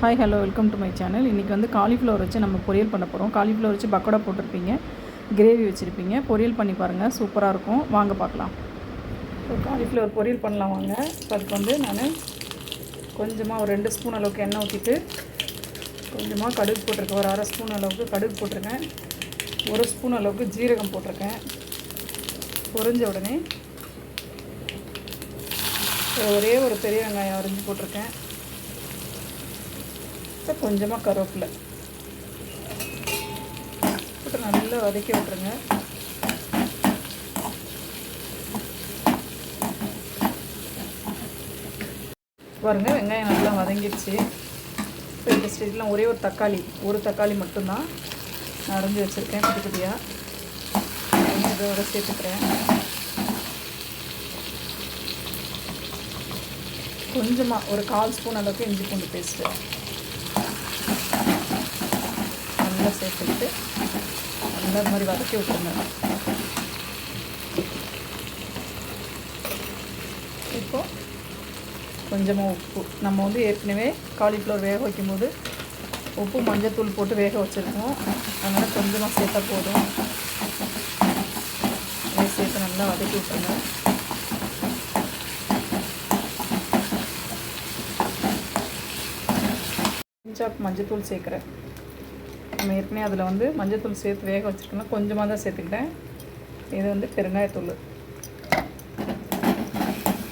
Hi hello welcome to my channel இன்றைக்கி வந்து cauliflower வச்சு நம்ம பொரியல் பண்ண போகிறோம் காலிஃப்ளவர் வச்சு பக்கோடா போட்டிருப்பீங்க. கிரேவி வச்சுருப்பீங்க. பொரியல் பண்ணி பாருங்கள் சூப்பராக இருக்கும். வாங்க பார்க்கலாம். இப்போ காலிஃப்ளவர் பொரியல் பண்ணலாம் வாங்க. அதுக்கு வந்து நான் கொஞ்சமாக ஒரு ரெண்டு ஸ்பூன் அளவுக்கு எண்ணெய் ஊற்றிட்டு கொஞ்சமாக கடுகு போட்டிருக்கேன். ஒரு அரை ஸ்பூன் அளவுக்கு கடுகு போட்டிருக்கேன். ஒரு ஸ்பூன் அளவுக்கு ஜீரகம் போட்டிருக்கேன். பொரிஞ்ச உடனே ஒரே ஒரு பெரிய வெங்காயம் அரிஞ்சு போட்டிருக்கேன். இப்போ கொஞ்சமாக கருவேப்பிலை. போட்டு நல்லா வதக்கி விட்ருங்க பாருங்கள் வெங்காயம் நல்லா வதங்கிடுச்சு. இப்போ இந்த ஸ்டேஜ்லாம் ஒரே ஒரு தக்காளி ஒரு தக்காளி மட்டும்தான் நான் அரைஞ்சி வச்சுருக்கேன் குட்டி குட்டியாக இதோட சேர்த்துக்கிறேன். கொஞ்சமாக ஒரு கால் ஸ்பூன் அளவுக்கு இஞ்சி பூண்டு பேஸ்ட்டு. நல்லா சேர்த்துக்கிட்டு நல்லா மாதிரி வதக்கி விட்டுருங்க. இப்போ கொஞ்சமாக உப்பு. நம்ம வந்து ஏற்கனவே காலிஃப்ளவர் வேக வைக்கும்போது உப்பு மஞ்சத்தூள் போட்டு வேக வச்சுருக்கோம். அதனால் கொஞ்சமாக சேர்த்தா போதும். அதை சேர்த்து நல்லா வதக்கி விட்டுருங்க. மஞ்சத்தூள் சேர்க்குறேன். நம்ம ஏற்கனவே அதில் வந்து மஞ்சத்தூள் சேர்த்து வேக வச்சுருக்கோம்னா கொஞ்சமாக தான் சேர்த்துக்கிட்டேன். இது வந்து பெருங்காயத்தூள்.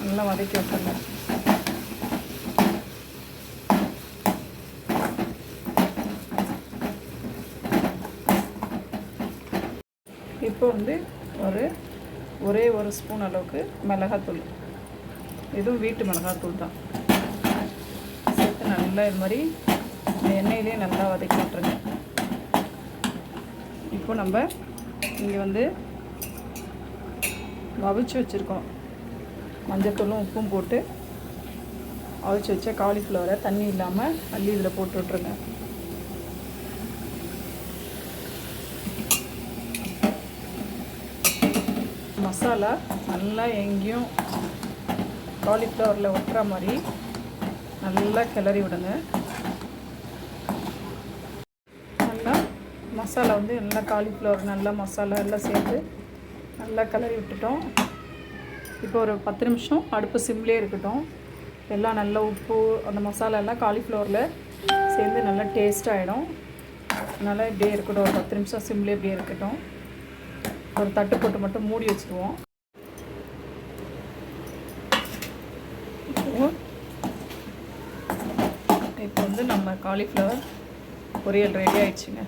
நல்லா வதக்கி விட்டுருங்க. இப்போ வந்து ஒரு ஒரே ஒரு ஸ்பூன் அளவுக்கு மிளகாத்தூள். இதுவும் வீட்டு மிளகாத்தூள் தான். சேர்த்து நல்லா இது மாதிரி இந்த எண்ணெயிலே நல்லா வதக்கி விட்டுருங்க. இப்போ நம்ம இங்கே வந்து அவிச்சு வச்சுருக்கோம். மஞ்சத்தூளும் உப்பும் போட்டு அவிச்சு வச்ச காலிஃப்ளவரை தண்ணி இல்லாமல் அள்ளி இதில் போட்டு விட்ருங்க மசாலா நல்லா எங்கேயும் காலிஃப்ளவரில் ஒட்டுற மாதிரி நல்லா கிளறி விடுங்க நல்லா மசாலா வந்து நல்லா காலிஃப்ளவர் நல்லா மசாலா எல்லாம் சேர்த்து நல்லா கிளறி விட்டுட்டோம். இப்போ ஒரு பத்து நிமிஷம் அடுப்பு சிம்லேயே இருக்கட்டும். எல்லாம் நல்லா உப்பு அந்த மசாலா எல்லாம் காலிஃப்ளவரில் சேர்ந்து நல்லா டேஸ்ட் ஆகிடும் அதனால் இப்படியே இருக்கட்டும். ஒரு பத்து நிமிஷம் சிம்லேயே இப்படியே இருக்கட்டும். ஒரு தட்டு போட்டு மட்டும் மூடி வச்சுருவோம் இப்போ வந்து நம்ம காலிஃப்ளவர் பொரியல் ரெடி ஆயிடுச்சுங்க.